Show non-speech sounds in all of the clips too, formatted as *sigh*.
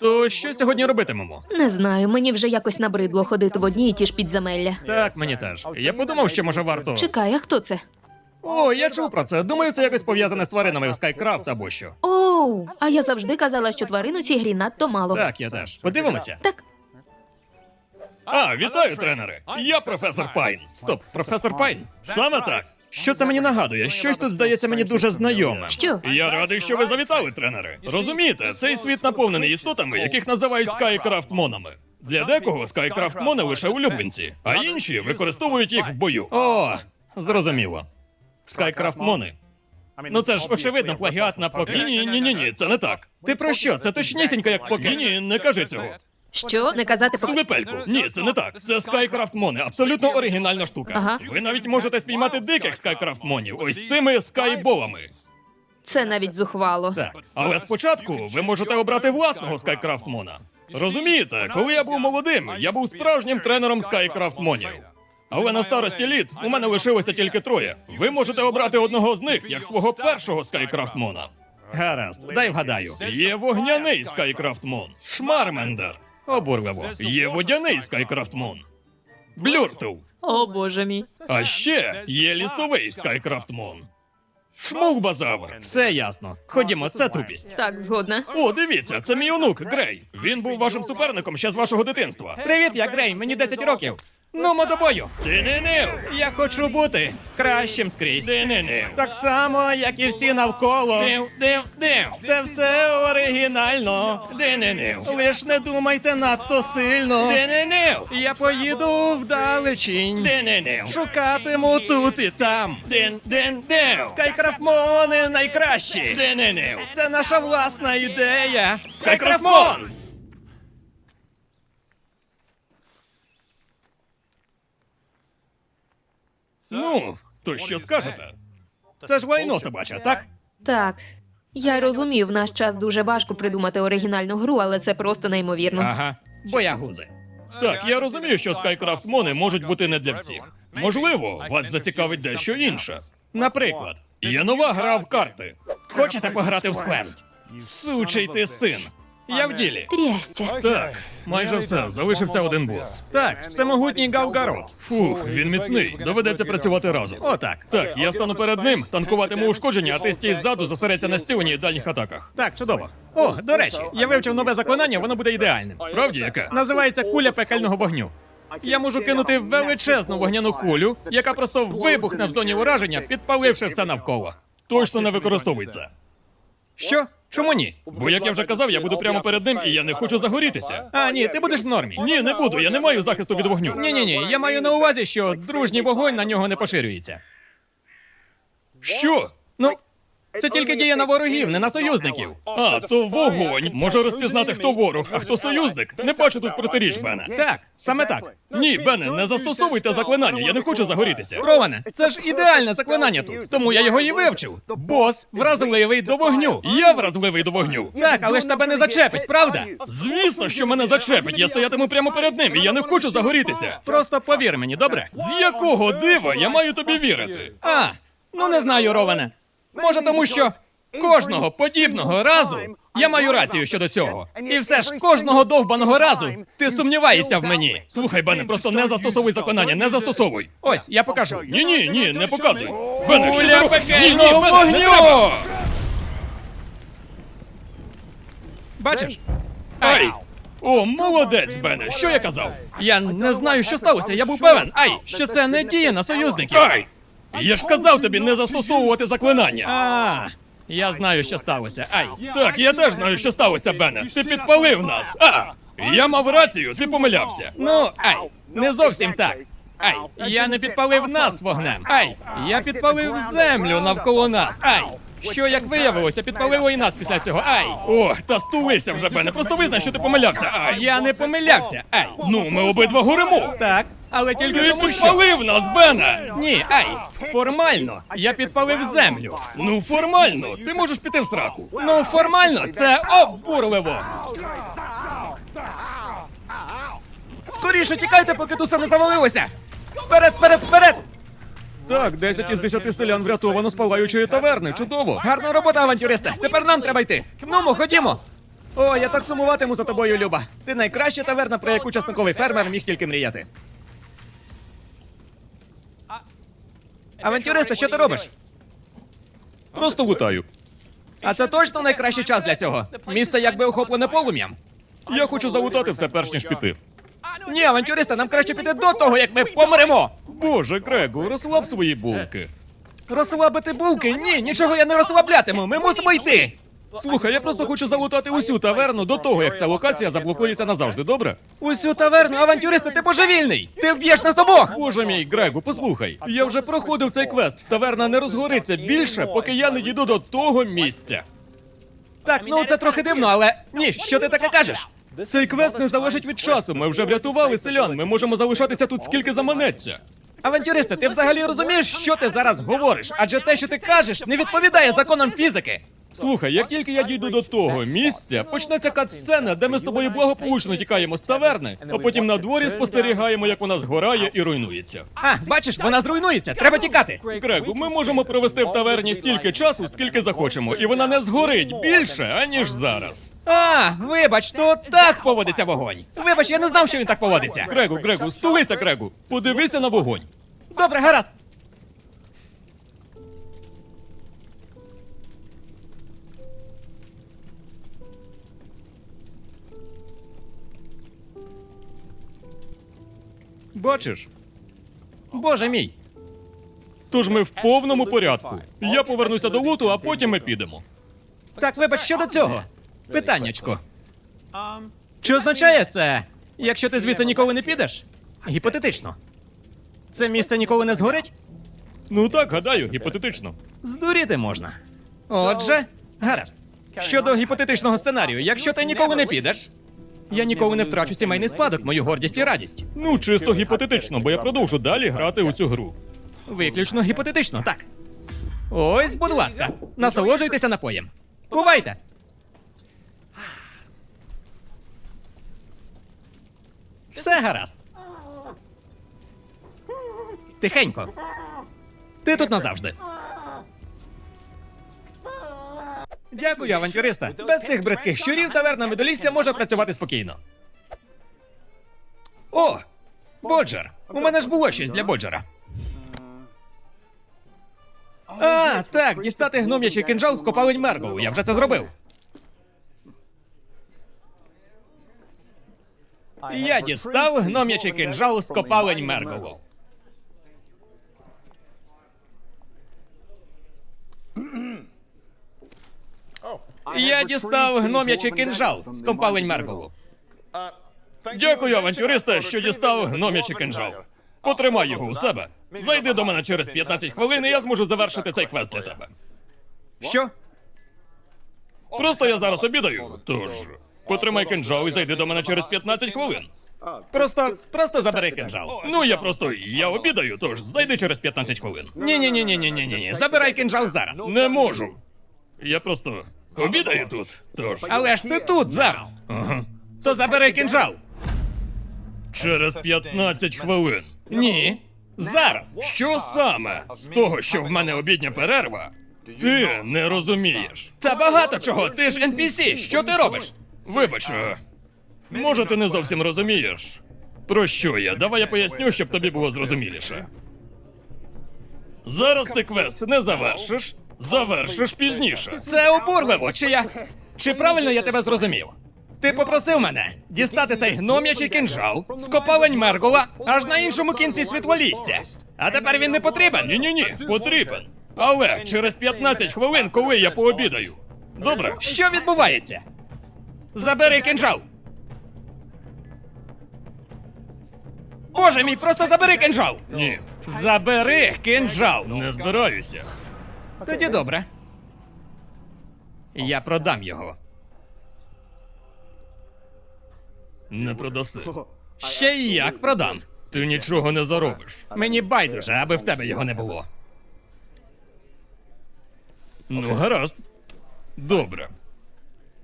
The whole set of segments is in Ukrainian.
То що сьогодні робитимемо? Не знаю, мені вже якось набридло ходити в одні і ті ж підземелля. Так, мені теж. Я подумав, що може варто. Чекай, а хто це? О, я чув про це. Думаю, це якось пов'язане з тваринами в Скайкрафт або що. Оу, а я завжди казала, що тварин у цій грі надто мало. Так, я теж. Подивимося. Так, А, вітаю, тренери! Я професор Пайн. Стоп, професор Пайн? Саме так. Що це мені нагадує? Щось тут здається мені дуже знайоме. Що? Я радий, що ви завітали, тренери. Розумієте, цей світ наповнений істотами, яких називають скайкрафт монами. Для декого скайкрафт мони лише улюбленці, а інші використовують їх в бою. О, зрозуміло. Скайкрафт мони. Ну це ж очевидно плагіат на поки. Ні, ні, ні, це не так. Ти про що? Це точнісінько як поки. Ні, ні, не кажи цього. Що? Не казати поки. Ступельку. Ні, це не так. Це Скайкрафт Мони, абсолютно оригінальна штука. Ага. Ви навіть можете спіймати диких Скайкрафт Монів, ось цими скайболами. Це навіть зухвало. Так. Але спочатку ви можете обрати власного Скайкрафт Мона. Розумієте, коли я був молодим, я був справжнім тренером Скайкрафт Монів. Але на старості літ у мене лишилося тільки троє. Ви можете обрати одного з них як свого першого Скайкрафт Мона. Гаразд, дай вгадаю. Є вогняний Скайкрафт Мон. Шмармендер. Обурливо. Є водяний Скайкрафт Мун. Блюртул. О боже мій. А ще є лісовий Скайкрафт Шмук Шмугбазавр. Все ясно. Ходімо, це тупість. Так, згодна. О, дивіться, це мій онук Грей. Він був вашим суперником ще з вашого дитинства. Привіт, я Грей, мені 10 років. Ну, до бою. Я хочу бути кращим скрізь. Ти. Так само, як і всі навколо. Див, див, див. Це все оригінально. Ти. Лиш не думайте надто сильно. Ти. Я поїду вдалечінь. Ти. Шукатиму тут і там. Дин, дин, дин. Скайкрафтмони найкращі. Ти. Це наша власна ідея. Скайкрафтмон! Ну, то що скажете? Це ж лайно собача, так? Так. Я розумію, в наш час дуже важко придумати оригінальну гру, але це просто неймовірно. Ага. Боягузи. Так, я розумію, що Скайкрафт Мони можуть бути не для всіх. Можливо, вас зацікавить дещо інше. Наприклад, є нова гра в карти. Хочете пограти в Сквент? Сучий ти син. Я в ділі. Трясця. Так, майже все. Залишився один бос. Так, всемогутній Галгарот. Фух, він міцний. Доведеться працювати разом. Отак. Так, я стану перед ним, танкуватиму ушкодження, а ти стій ззаду, зосередься на стіленні і дальніх атаках. Так, чудово. О, до речі, я вивчив нове заклинання, воно буде ідеальним. Справді яке? Називається куля пекельного вогню. Я можу кинути величезну вогняну кулю, яка просто вибухне в зоні ураження, підпаливши все навколо. Точно не використовується. Що? Чому ні? Бо як я вже казав, я буду прямо перед ним і я не хочу загорітися. А ні, ти будеш в нормі. Ні, не буду, я не маю захисту від вогню. Ні, ні, ні. Я маю на увазі, що дружній вогонь на нього не поширюється. Що? Ну. Це тільки діє на ворогів, не на союзників. А, то вогонь може розпізнати, хто ворог, а хто союзник. Не бачу тут протиріч, Бене. Так, саме так. Ні, Бене, не застосовуйте заклинання, я не хочу загорітися. Роване, це ж ідеальне заклинання тут, тому я його і вивчив. Бос вразливий до вогню. Я вразливий до вогню. Так, але ж тебе не зачепить, правда? Звісно, що мене зачепить. Я стоятиму прямо перед ним, і я не хочу загорітися. Просто повір мені, добре? З якого дива я маю тобі вірити? А, ну не знаю, Роване. Може, тому що кожного подібного разу я маю рацію щодо цього. І все ж кожного довбаного разу ти сумніваєшся в мені. Слухай, Бене, просто не застосовуй заклинання, не застосовуй. Ось, я покажу. Ні, ні, ні, не показуй. Бене, що ти робиш? Ні, ні, Бене, не треба. Бачиш? Ай! О, молодець, Бене. Що я казав? Я не знаю, що сталося. Я був певен. Ай, що це не діє на союзників. Ай! Я ж казав тобі не застосовувати заклинання. А, я знаю, що сталося. Ай. Так, я теж знаю, що сталося, Бене. Ти підпалив нас. А! Я мав рацію, ти помилявся. Ну, ай, не зовсім так. Ай, я не підпалив нас вогнем. Ай, я підпалив землю навколо нас. Ай. Що як виявилося, підпалило і нас після цього. Ай! Ох, та стулися вже, Бене. Просто визнай, що ти помилявся. Ай! Я не помилявся. Ай! Ну, ми обидва горимо. Так, але тільки ти тому, що... підпалив нас, Бене! Ні, ай! Формально, я підпалив землю. Ну, формально, ти можеш піти в сраку. Ну, формально, це обурливо. Скоріше тікайте, поки туса не завалилося! Вперед, вперед, вперед! Так, 10 із 10 селян врятовано з палаючої таверни. Чудово. Гарна робота, авантюристе. Тепер нам треба йти. Ну, ходімо. О, я так сумуватиму за тобою, Люба. Ти найкраща таверна, про яку часниковий фермер міг тільки мріяти. Авантюристе, що ти робиш? Просто лутаю. А це точно найкращий час для цього. Місце якби охоплене полум'ям. Я хочу залутати все перш ніж піти. Ні, авантюристи, нам краще піти до того, як ми помремо. Боже, Грегу, розслаб свої булки. Розслабити булки? Ні, нічого я не розслаблятиму. Ми мусимо йти. Слухай, я просто хочу залутати усю таверну до того, як ця локація заблокується назавжди, добре? Усю таверну, авантюристи, ти божевільний! Ти вб'єш нас обох! Боже мій, Грегу, послухай. Я вже проходив цей квест. Таверна не розгориться більше, поки я не дійду до того місця. Так, ну це трохи дивно, але ні, що ти таке кажеш? Цей квест не залежить від часу. Ми вже врятували селян. Ми можемо залишатися тут скільки заманеться. Авантюристи, ти взагалі розумієш, що ти зараз говориш? Адже те, що ти кажеш, не відповідає законам фізики. Слухай, як тільки я дійду до того місця, почнеться кат-сцена, де ми з тобою благополучно тікаємо з таверни, а потім на дворі спостерігаємо, як вона згорає і руйнується. А, бачиш, вона зруйнується. Треба тікати. Грегу, ми можемо провести в таверні стільки часу, скільки захочемо, і вона не згорить більше, аніж зараз. А, вибач, то так поводиться вогонь. Вибач, я не знав, що він так поводиться. Грегу, Грегу, стулися, Грегу. Подивися на вогонь. Добре, гаразд. Бачиш? Боже мій. Тож ми в повному порядку. Я повернуся до луту, а потім ми підемо. Так, вибач, що до цього? Питаннячко. Чи означає це, якщо ти звідси ніколи не підеш? Гіпотетично. Це місце ніколи не згорить? Ну так, гадаю, гіпотетично. Здуріти можна. Отже, гаразд. Щодо гіпотетичного сценарію, якщо ти ніколи не підеш, я ніколи не втрачу сімейний спадок, мою гордість і радість. Ну, чисто гіпотетично, бо я продовжу далі грати у цю гру. Виключно гіпотетично, так. Ось, будь ласка, насолоджуйтеся напоєм. Бувайте! Все гаразд. Тихенько. Ти тут назавжди. Дякую, авантюриста. Без тих бридких щурів таверна медолісся може працювати спокійно. О! Боджер! У мене ж було щось для Боджера. А, так, дістати гном'ячий кинджал з копалень Мерголу. Я вже це зробив. Я дістав гном'ячий кинджал з копалень Мерголу. Я дістав гном'ячий кинджал з копалень Мерголу. Дякую, авантюриста, що дістав гном'ячий кинджал. Потримай його у себе. Зайди до мене через 15 хвилин, і я зможу завершити цей квест для тебе. Що? Просто я зараз обідаю, тож. Потримай кинджал і зайди до мене через 15 хвилин. Просто, просто забери кинджал. Ну я просто я обідаю, тож зайди через 15 хвилин. Ні, ні, ні, ні, ні, ні, ні. Забирай кинджал зараз. Не можу. Я просто обідаю тут. Тож. Але ж ти тут зараз. Ага. То забери кинджал. Через 15 хвилин. Ні. Зараз. Що саме? З того, що в мене обідня перерва? Ти не розумієш. Та багато чого, ти ж NPC, що ти робиш? Вибач, е, може, ти не зовсім розумієш. Про що я? Давай я поясню, щоб тобі було зрозуміліше. Зараз ти квест не завершиш, завершиш пізніше. Це обурливо, чи я. Чи правильно я тебе зрозумів? Ти попросив мене дістати цей гном'ячий кинжал з копалень Мергола аж на іншому кінці світлолісся. А тепер він не потрібен? Ні, ні, ні, потрібен. Але через 15 хвилин, коли я пообідаю. Добре, що відбувається? Забери кинжал. Боже мій, просто забери кинжал. Ні. Забери кинжал. Не збираюся. Тоді добре. Я продам його. Не продаси. Ще й як продам. Ти нічого не заробиш. Мені байдуже, аби в тебе його не було. Ну, гаразд. Добре.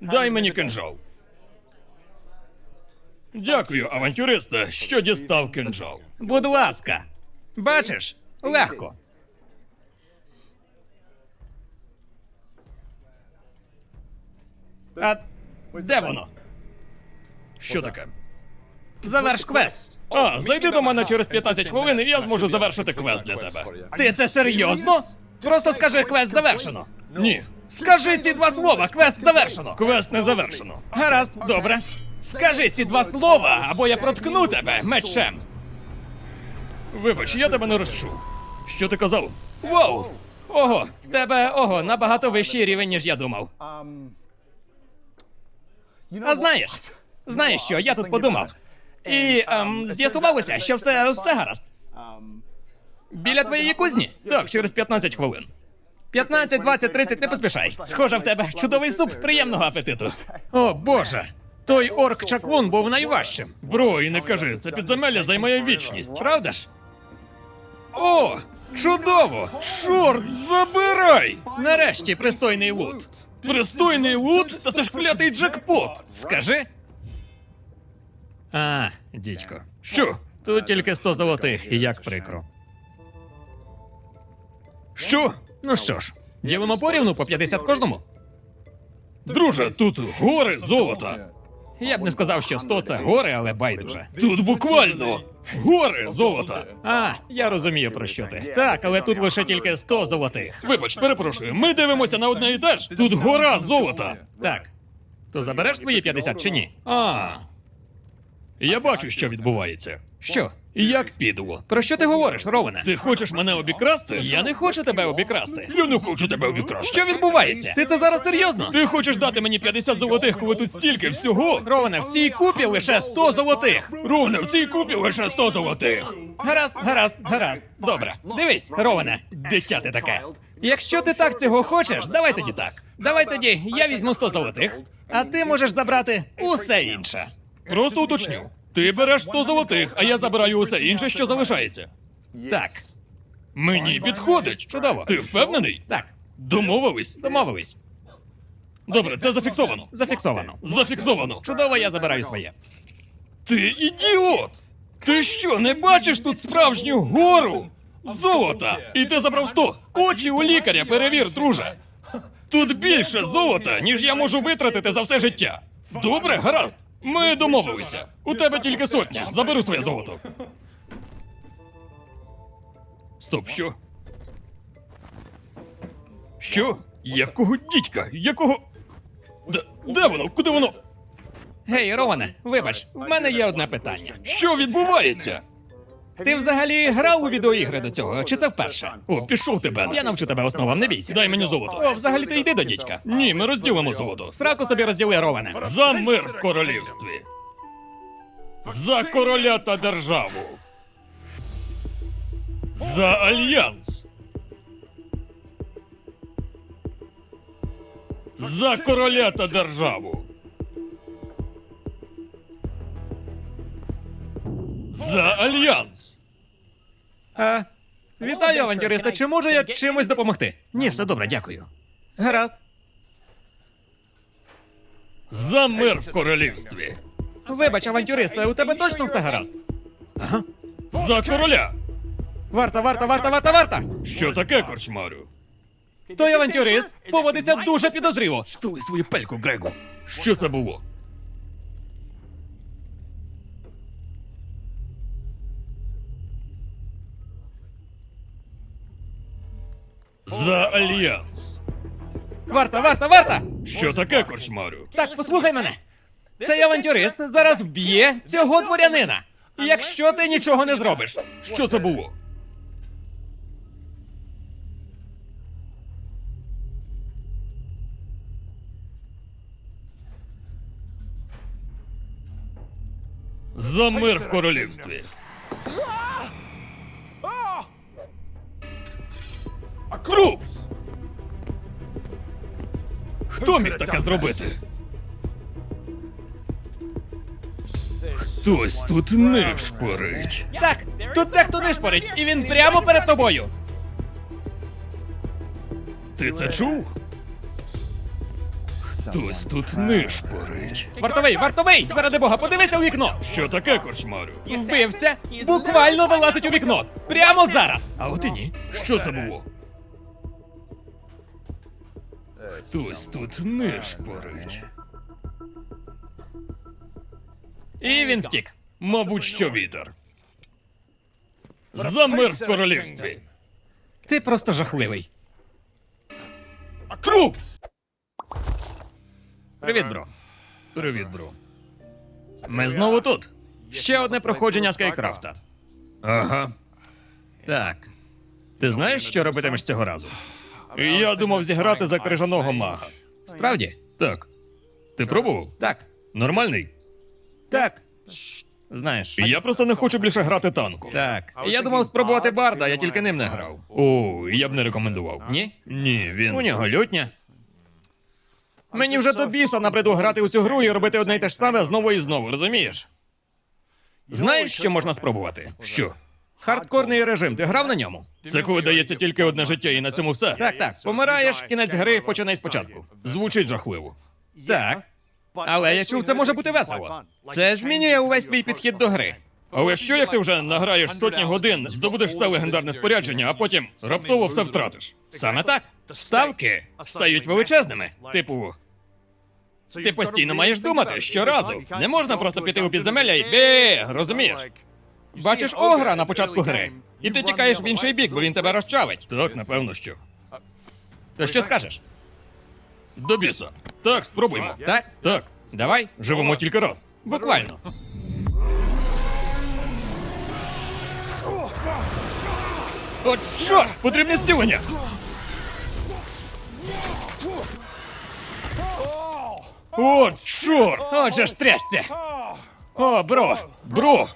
Дай мені кинжал. Дякую, авантюриста, що дістав кинжал. Будь ласка. Бачиш, легко. А де воно? Що таке? Заверш квест. А, зайди до мене через 15 хвилин, і я зможу завершити квест для тебе. Ти це серйозно? Просто скажи квест завершено. Ні. Скажи ці два слова, квест завершено. Квест не завершено. Гаразд, добре. Скажи ці два слова, або я проткну тебе мечем. Вибач, я тебе не розчув. Що ти казав? Вау! Ого, в тебе ого, набагато вищий рівень, ніж я думав. А знаєш, знаєш що, я тут подумав. І ем, з'ясувалося, що все, все гаразд. Біля твоєї кузні? Так, через 15 хвилин. 15, 20, 30, не поспішай. Схоже, в тебе чудовий суп приємного апетиту. *laughs* О, боже. Той орк чаклун був найважчим. Бро, і не кажи, це підземелля займає вічність, правда ж? О, чудово! Чорт, забирай! Нарешті пристойний лут. Пристойний лут? Та це ж клятий джекпот! Скажи. А, дідько. Що? Тут тільки 100 золотих, і як прикро. Що? Ну що ж, ділимо порівну по 50 кожному. Друже, тут гори золота. Я б не сказав, що 100 це гори, але байдуже. Тут буквально гори золота. А, я розумію про що ти. Так, але тут лише тільки 100 золотих. Вибач, перепрошую, ми дивимося на одне і те ж. Тут гора золота. Так. То забереш свої 50 чи ні? А. Я бачу, що відбувається. Що? Як підло. Про що ти говориш, Роване? Ти хочеш мене обікрасти? Я не хочу тебе обікрасти. Я не хочу тебе обікрасти. Що відбувається? Ти це зараз серйозно? Ти хочеш дати мені 50 золотих, коли тут стільки всього? Роване, в цій купі лише 100 золотих. Роване, в цій купі лише 100 золотих. Гаразд, гаразд, гаразд. Добре. Дивись, Роване, дитя ти таке. Якщо ти так цього хочеш, давай тоді так. Давай тоді я візьму 100 золотих, а ти можеш забрати усе інше. Просто уточню. Ти береш 100 золотих, а я забираю усе інше, що залишається. Так. Мені підходить. Чудово. Ти впевнений? Так. Домовились? Домовились. Добре, це зафіксовано. Зафіксовано. Зафіксовано. Чудово, я забираю своє. Ти ідіот! Ти що, не бачиш тут справжню гору? Золота! І ти забрав 100. Очі у лікаря, перевір, друже. Тут більше золота, ніж я можу витратити за все життя. Добре, гаразд. Ми домовилися. У тебе тільки сотня. Заберу своє золото. Стоп, що? Що? Якого дідька? Якого. Де, де воно? Куди воно? Гей, Роване, вибач, в мене є одне питання. Що відбувається? Ти взагалі грав у відеоігри до цього, чи це вперше? О, пішов тебе. Я навчу тебе основам, не бійся. Дай мені золото. О, взагалі то йди до дідька. Ні, ми розділимо золото. Сраку собі розділи, Роване. За мир в королівстві. За короля та державу. За альянс. За короля та державу. За альянс. А, вітаю, авантюриста. Чи можу я чимось допомогти? Ні, все добре, дякую. Гаразд. За мир в королівстві. Вибач, авантюриста, у тебе точно все гаразд? Ага. За короля. Варта, варта, варта, варта, варта. Що таке, корчмарю? Той авантюрист поводиться дуже підозріло. Стуй свою пельку, Грегу. Що це було? За альянс. Варта, варта, варта! Що таке, корчмарю? Так, послухай мене. Цей авантюрист зараз вб'є цього дворянина. Якщо ти нічого не зробиш. Що це було? За мир в королівстві. Труп! Хто міг таке зробити? Хтось тут нишпорить. Так, тут дехто нишпорить, і він прямо перед тобою. Ти це чув? Хтось тут нишпорить. Вартовий, вартовий! Заради Бога, подивися у вікно! Що таке, корчмарю? Вбивця буквально вилазить у вікно. Прямо зараз. А от і ні. Що це було? Хтось тут не шпорить. І він втік. Мабуть, що вітер. За мир в королівстві. Ти просто жахливий. Труп! Привіт, бро. Привіт, бро. Ми знову тут. Ще одне проходження Скайкрафта. Ага. Так. Ти знаєш, що робитимеш цього разу? Я думав зіграти за крижаного мага. Справді? Так. Ти пробував? Так. Нормальний? Так. Знаєш. Я просто не хочу більше грати танку. Так. Я думав спробувати барда, я тільки ним не грав. О, я б не рекомендував. Ні? Ні, він. У нього лютня. Мені вже до біса набриду грати у цю гру і робити одне й те ж саме знову і знову, розумієш? Знаєш, що можна спробувати? Що? Хардкорний режим, ти грав на ньому? Це коли дається тільки одне життя, і на цьому все. Так, так. Помираєш, кінець гри, починай спочатку. Звучить жахливо. Так. Але я чув, це може бути весело. Це змінює увесь твій підхід до гри. Але що, як ти вже награєш сотні годин, здобудеш все легендарне спорядження, а потім раптово все втратиш? Саме так. Ставки стають величезними. Типу, ти постійно маєш думати щоразу. Не можна просто піти у підземелля і бі, розумієш? Бачиш огра на початку гри, і ти тікаєш в інший бік, бо він тебе розчавить. Так, напевно, що. То що скажеш? До біса. Так, спробуймо. Так? Так. Давай, живемо тільки раз. Буквально. О, чорт! Потрібне зцілення! О, чорт! Отже ж трясся! О, бро! Бро!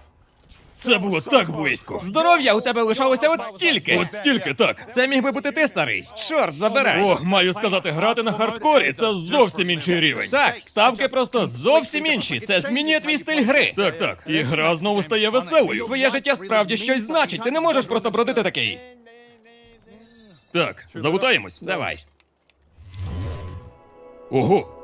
Це було так близько. Здоров'я у тебе лишалося от стільки. От стільки, так. Це міг би бути ти старий. Чорт, забирай. О, маю сказати, грати на хардкорі це зовсім інший рівень. Так, ставки просто зовсім інші. Це змінює твій стиль гри. Так, так. І гра знову стає веселою. Твоє життя справді щось значить. Ти не можеш просто бродити такий. Так, залутаємось. Давай. Ого.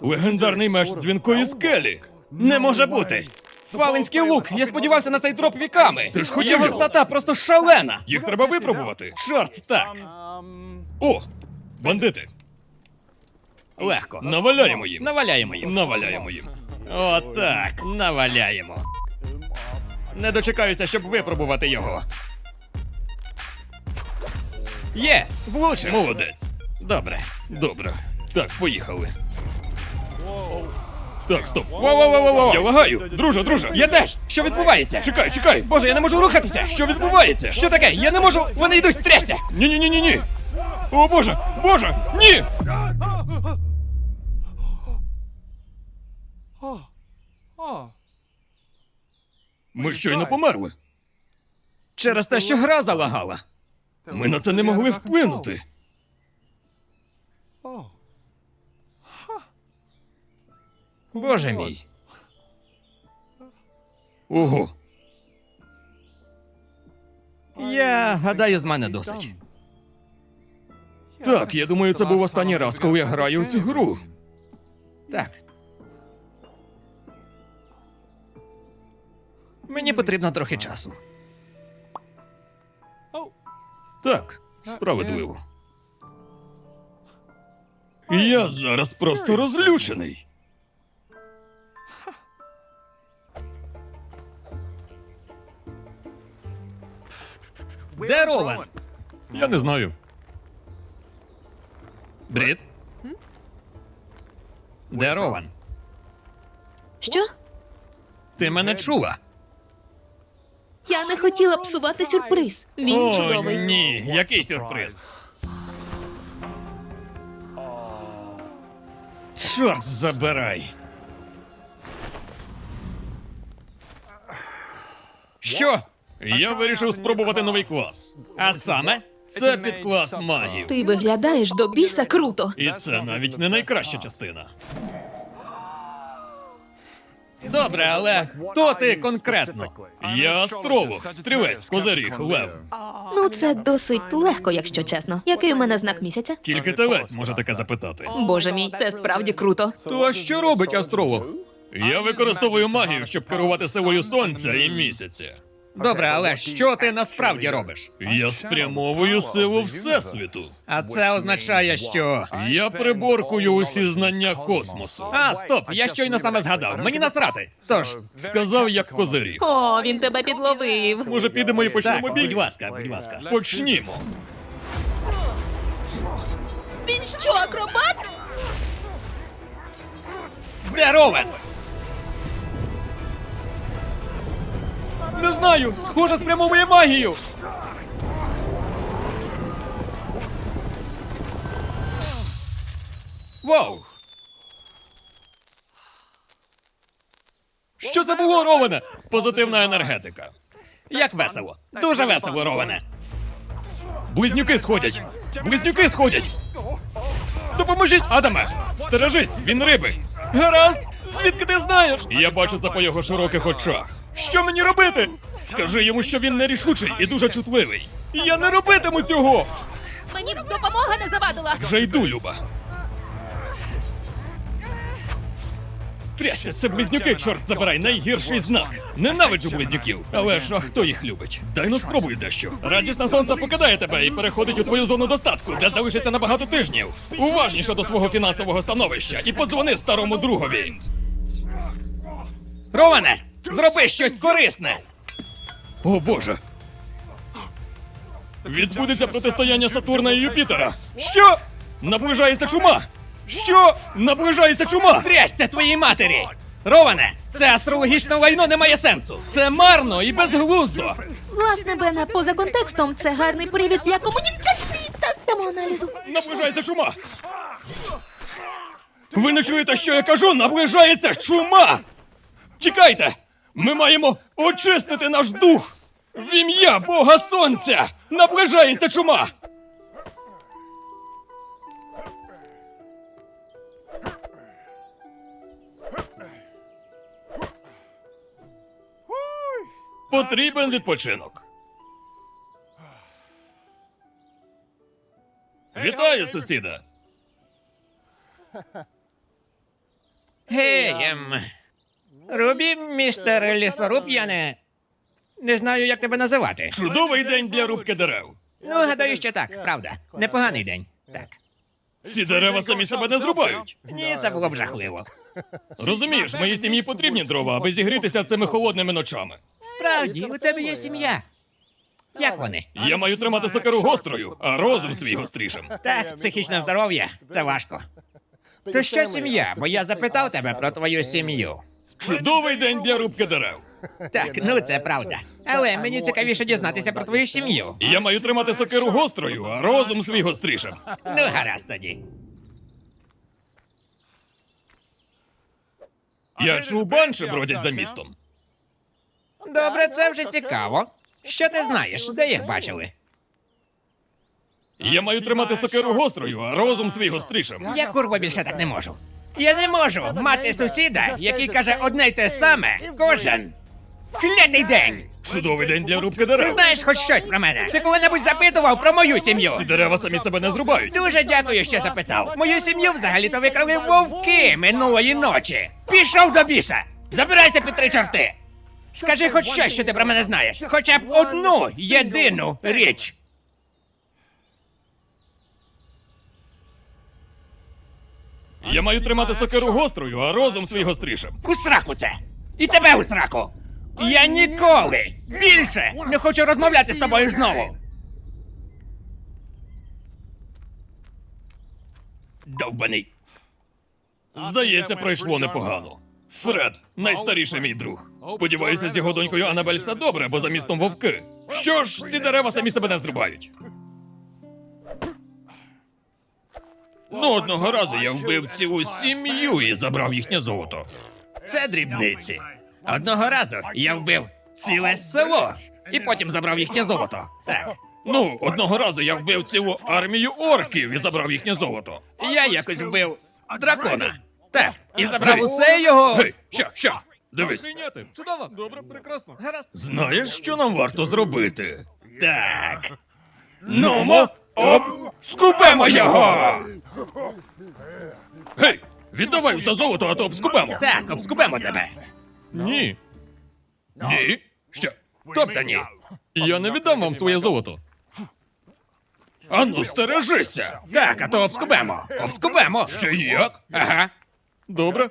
Легендарний меч дзвінкої скелі. Не може бути. Фалинський лук. Я сподівався на цей дроп віками. Ти ж хотів його стата просто шалена. Їх треба випробувати. Чорт, так. О, бандити. Легко. Наваляємо їм. Наваляємо їм. Наваляємо їм. Отак, наваляємо. Не дочекаюся, щоб випробувати його. Є, влучив. Молодець. Добре. Добре. Так, поїхали. Так, стоп. Воу-воу-воу-воу! Я лагаю! Друже, друже! Я теж! Що відбувається? Чекай, чекай! Боже, я не можу рухатися! Що відбувається? Що таке? Я не можу! Вони йдуть, трясся! Ні, ні, ні, ні, ні! О боже! Боже! Ні! Ми щойно померли. Через те, що гра залагала. Ми на це не могли вплинути. Боже мій. Ого. Я гадаю, з мене досить. Так, я думаю, це був останній раз, коли я граю у цю гру. Так. Мені потрібно трохи часу. Так, справедливо. Я зараз просто розлючений. Де Рован? Я не знаю. Брід? Де Рован? Що? Ти мене чула? Я не хотіла псувати сюрприз. Він О, чудовий. ні, який сюрприз. Чорт забирай. Що? Я вирішив спробувати новий клас. А саме, це підклас магів. Ти виглядаєш до біса круто. І це навіть не найкраща частина. Добре, але хто ти конкретно? Я астролог, стрілець, козиріг, лев. Ну, це досить легко, якщо чесно. Який у мене знак місяця? Тільки телець може таке запитати. Боже мій, це справді круто. То а що робить астролог? Я використовую магію, щоб керувати силою сонця і місяця. Добре, але що ти насправді робиш? Я спрямовую силу Всесвіту. А це означає, що. Я приборкую усі знання космосу. А, стоп, я щойно саме згадав. Мені насрати. Тож, Сказав як козирі. О, він тебе підловив. Може, підемо і почнемо так, бій? будь ласка, будь ласка. Почнімо. Він що, акробат? Де Ровен? Не знаю, схоже, спрямовує магію. Воу! Що це було, Роване? Позитивна енергетика. Як весело. Дуже весело, Ровене. Близнюки сходять! Близнюки сходять! Допоможіть, Адаме! Стережись, він риби! Гаразд! Звідки ти знаєш? Я бачу це по його широких очах. Що мені робити? Скажи йому, що він нерішучий і дуже чутливий. Я не робитиму цього! Мені б допомога не завадила. Вже йду, Люба. Трясся, це близнюки, чорт забирай, найгірший знак. Ненавиджу близнюків. Але ж а хто їх любить? Дай ну спробуй дещо. Радісне сонце покидає тебе і переходить у твою зону достатку, де залишиться на багато тижнів. Уважніше до свого фінансового становища і подзвони старому другові. Ровене, зроби щось корисне. О боже. Відбудеться протистояння Сатурна і Юпітера. Що? Наближається чума! Що? Наближається чума! Трясся твоїй матері! Роване, це астрологічне лайно не має сенсу. Це марно і безглуздо. Власне, Бена, поза контекстом це гарний привід для комунікації та самоаналізу. Наближається чума! Ви не чуєте, що я кажу? Наближається чума! Тікайте! Ми маємо очистити наш дух! В ім'я Бога Сонця! Наближається чума! Потрібен відпочинок. Вітаю, сусіда! Гей, ем... Рубі, містер лісоруб, я не. Не знаю, як тебе називати. Чудовий день для рубки дерев. Ну, гадаю, що так, правда. Непоганий день. Так. Ці дерева самі себе не зрубають. Ні, це було б жахливо. Розумієш, моїй сім'ї потрібні дрова, аби зігрітися цими холодними ночами. Справді, у тебе є сім'я. Як вони? Я маю тримати сокиру гострою, а розум свій гострішим. Так, психічне здоров'я це важко. То що сім'я? Бо я запитав тебе про твою сім'ю. Чудовий день для рубки дерев. Так, ну це правда. Але мені цікавіше дізнатися про твою сім'ю. Я маю тримати сокиру гострою, а розум свій гострішим. Ну, гаразд тоді. Я чув банші бродять за містом. Добре, це вже цікаво. Що ти знаєш? Де їх бачили? Я маю тримати сокиру гострою, а розум свій гострішим. Я курва більше так не можу. Я не можу мати сусіда, який каже одне й те саме кожен клятий день. Чудовий день для рубки Ти дерев. знаєш хоч щось про мене? Ти коли-небудь запитував про мою сім'ю? Ці дерева самі себе не зрубають. Дуже дякую, що запитав. Мою сім'ю взагалі-то викрали вовки минулої ночі. Пішов до біса! Забирайся під три чорти! Скажи хоч щось, що ти про мене знаєш. Хоча б одну єдину річ. Я маю тримати сокиру гострою, а розум свій гострішим. У сраку це! І тебе у сраку! Я ніколи більше не хочу розмовляти з тобою знову. Довбаний. Здається, пройшло непогано. Фред, найстаріший мій друг. Сподіваюся, з його донькою Анабель все добре, бо за містом вовки. Що ж, ці дерева самі себе не зрубають. Ну, одного разу я вбив цілу сім'ю і забрав їхнє золото. Це дрібниці. Одного разу я вбив ціле село і потім забрав їхнє золото. Так. Ну, одного разу я вбив цілу армію орків і забрав їхнє золото. Я якось вбив дракона. Так, і забрав усе його. Гей, що, що? Дивись. Чудово. Добре, прекрасно. Гаразд. Знаєш, що нам варто зробити? Так. Нумо, об, скубемо його! Гей, віддавай усе золото, а то обскубемо. Так, обскубемо тебе. Ні. Ні? Що? Тобто ні. Я не віддам вам своє золото. Ану, стережися! Так, а то обскубемо. Обскубемо. Ще як? Ага. Добре.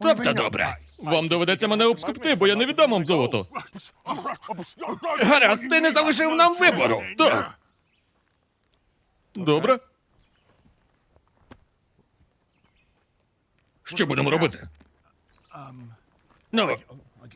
Тобто добре. Вам доведеться мене обскупти, бо я не віддам вам золото. Гаразд, ти не залишив нам вибору. Так. Добре. Що будемо робити? Ну,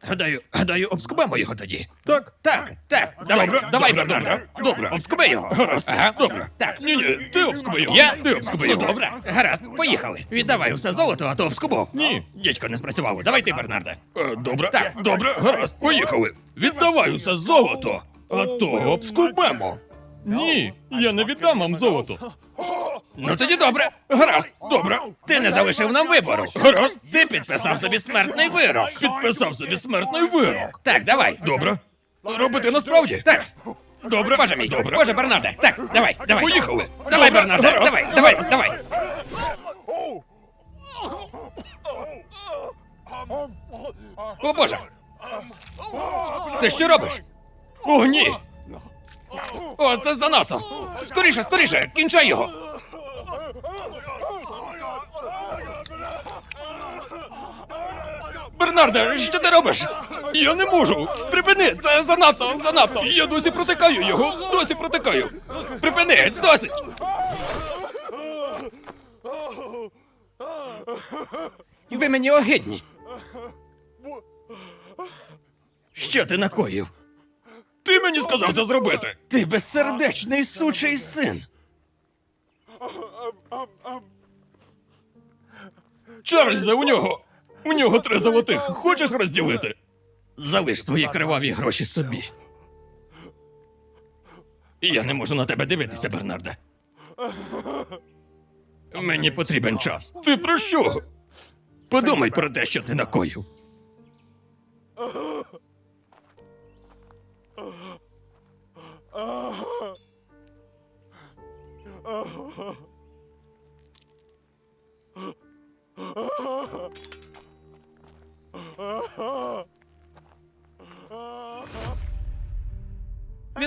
гадаю, гадаю, обскубемо його тоді. Так. Так, так, давай, Добре, давай, добре, Бернарде. добре, добре. Обскуби його. Гаразд. Ага, Добре. Так. Ні, ні, ти обскуби його. Я? Ти обскуби Ну, добре. Гаразд, поїхали. Віддавай усе золото, а то обскубу. Ні. Дідько не спрацювало. Давай ти, Бернарде. Е, Добре, Так. добре, гаразд, поїхали. Віддавай усе золото, а то обскубемо. Ні, я не віддам вам золото. Ну тоді добре. Гаразд, добре. Ти не залишив нам вибору. Гаразд, Ти підписав собі смертний вирок. підписав собі смертний вирок. Так, давай. Добре. Робити насправді? Так. Добре. Боже мій. Добре. Боже, Бернарде. Так, давай, давай. Поїхали. Давай, Добре, Бернарде. гаразд. Давай, давай, давай. О, Боже. Ти що робиш? О, ні. О, це занадто. Скоріше, скоріше, кінчай його. Бернарде, що ти робиш? Я не можу. Припини, це занадто, занадто. Я досі протикаю його, досі протикаю. Припини, досить. Ви мені огидні. Що ти накоїв? Ти мені сказав це зробити. Ти безсердечний сучий син. Чарльзе, у нього. У нього три золотих. Хочеш розділити? Залиш свої криваві гроші собі. Я не можу на тебе дивитися, Бернарде. Мені потрібен час. Ти про що? Подумай про те, що ти накоїв.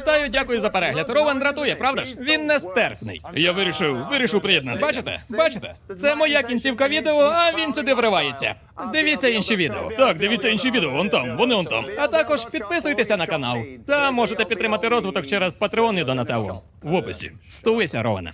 Вітаю, дякую за перегляд. Рован дратує, правда ж? Він нестерпний. Я вирішив, вирішив приєднатися. Бачите? Бачите? Це моя кінцівка відео, а він сюди вривається. Дивіться інші відео. Так, дивіться інші відео, вон там, вони вон там. А також підписуйтеся на канал. Та можете підтримати розвиток через Patreon і Донателло. В описі. Стулися, Роване.